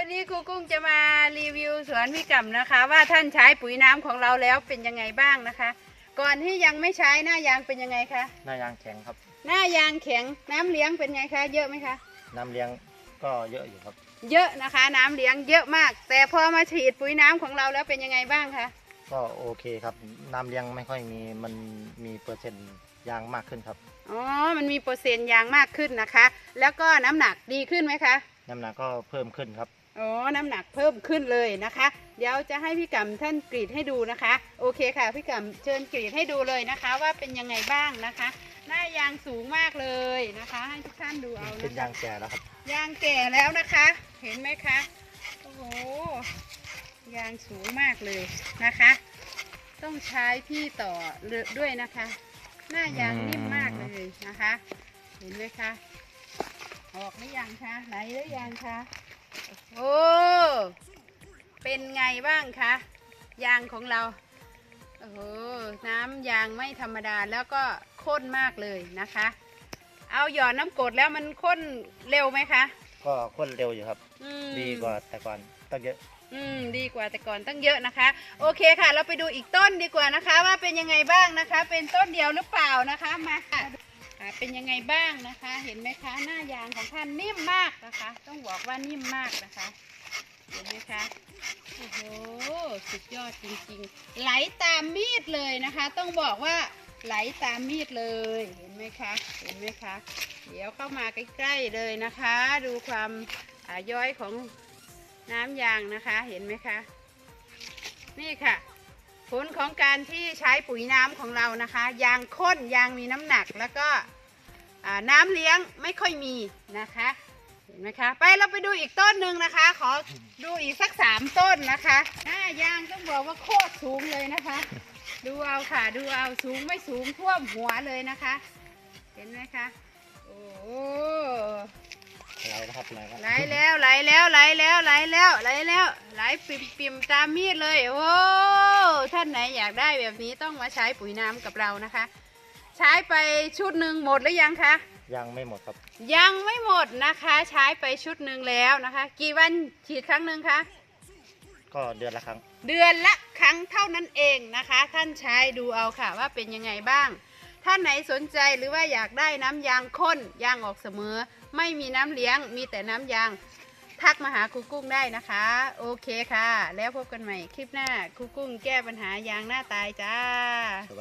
วันนี้ครูกุ้งจะมารีวิวสวนพี่กำนะคะ ว่าท่านใช้ปุ๋ยน้ำของเราแล้วเป็นยังไงบ้างนะคะ ก่อนที่ยังไม่ใช้หน้ายางเป็นยังไงคะหน้ายางแข็งครับ หน้ายางแข็งน้ำเลี้ยงเป็นไงคะ เยอะไหมคะ น้ำเลี้ยงก็เยอะอยู่ครับ เยอะนะคะ น้ำเลี้ยงเยอะมาก แต่พอมาฉีดปุ๋ยน้ำของเราแล้วเป็นยังไงบ้างคะก็โอเคครับ น้ำเลี้ยงไม่ค่อยมีมันมีเปอร์เซ็นต์ยางมากขึ้นครับ อ๋อมันมีเปอร์เซ็นต์ยางมากขึ้นนะคะ แล้วก็น้ำหนักดีขึ้นไหมคะ น้ำหนักก็เพิ่มขึ้นครับ อ๋อ น้ำหนักเพิ่มขึ้นเลยนะคะ เดี๋ยวจะให้พี่กำท่านกรีดให้ดูนะคะ โอเคค่ะ พี่กำเชิญกรีดให้ดูเลยนะคะ ว่าเป็นยังไงบ้างนะคะ หน้ายางสูงมากเลยนะคะ ให้ทุกท่านดูเอาเป็นนะยาคะงแก่แล้วครับ ยางแก่แล้วนะคะ เห็นไหมคะโอ้โหยางสูงมากเลยนะคะ ต้องใช้พี่ต่อด้วยนะคะ หน้ายางนิ่มมากเลยนะคะ เห็นไหมคะออกหรือยังคะไหลหรือยังคะ โอ้เป็นไงบ้างคะ ยางของเรา โอ้โห น้ำยางไม่ธรรมดาแล้วก็ข้นมากเลยนะคะ เอาหยอดน้ำกรดแล้วมันข้นเร็วไหมคะ ก็ข้นเร็วอยู่ครับ อืม ดีกว่าแต่ก่อนตั้งเยอะ อืมดีกว่าแต่ก่อนตั้งเยอะนะคะ โอเคค่ะ เราไปดูอีกต้นดีกว่านะคะ ว่าเป็นยังไงบ้างนะคะ เป็นต้นเดียวหรือเปล่านะคะมาค่ะอ่า เป็นยังไงบ้างนะคะ เห็นไหมคะหน้ายางของท่านนิ่มมากนะคะ ต้องบอกว่านิ่มมากนะคะ เห็นไหมคะโอ้โหสุดยอดจริงๆ ไหลตามมีดเลยนะคะ ต้องบอกว่าไหลตามมีดเลยเห็นไหมคะเห็นไหมคะเดี๋ยวเข้ามาใกล้ๆเลยนะคะ ดูความาย้อยของน้ำยางนะคะเห็นไหมคะนี่ค่ะ ผลของการที่ใช้ปุ๋ยน้ำของเรานะคะ ยางข้นยางมีน้ำหนักแล้วก็ น้ำเลี้ยงไม่ค่อยมีนะคะเห็นไหมคะไปเราไปดูอีกต้นหนึ่งนะคะ ขอดูอีกสักสามต้นนะคะหน้ายางต้องบอกว่าโคตรสูงเลยนะคะ ดูเอาค่ะดูเอาสูงไม่สูงท่วมหัวเลยนะคะ เห็นไหมคะโอ้ไหลนะครับไหลครับไหลแล้วไหลแล้วไหลแล้วไหลแล้วไหลแล้วไหลปิ่มปิ่มตามมีดเลยโอ้ท่านไหนอยากได้แบบนี้ต้องมาใช้ปุ๋ยน้ำกับเรานะคะ ใช้ไปชุดหนึ่งหมดหรือยังคะ ยังไม่หมดครับ ยังไม่หมดนะคะ ใช้ไปชุดหนึ่งแล้วนะคะ กี่วันฉีดครั้งหนึ่งคะ ก็เดือนละครั้ง เดือนละครั้งเท่านั้นเองนะคะ ท่านใช้ดูเอาค่ะว่าเป็นยังไงบ้าง ท่านไหนสนใจหรือว่าอยากได้น้ำยางข้นยางออกเสมอ ไม่มีน้ำเลี้ยง มีแต่น้ำยางทักมาหาครูกุ้งได้นะคะ โอเคค่ะ แล้วพบกันใหม่คลิปหน้าครูกุ้งแก้ปัญหายางหน้าตายจ้าสวัสดี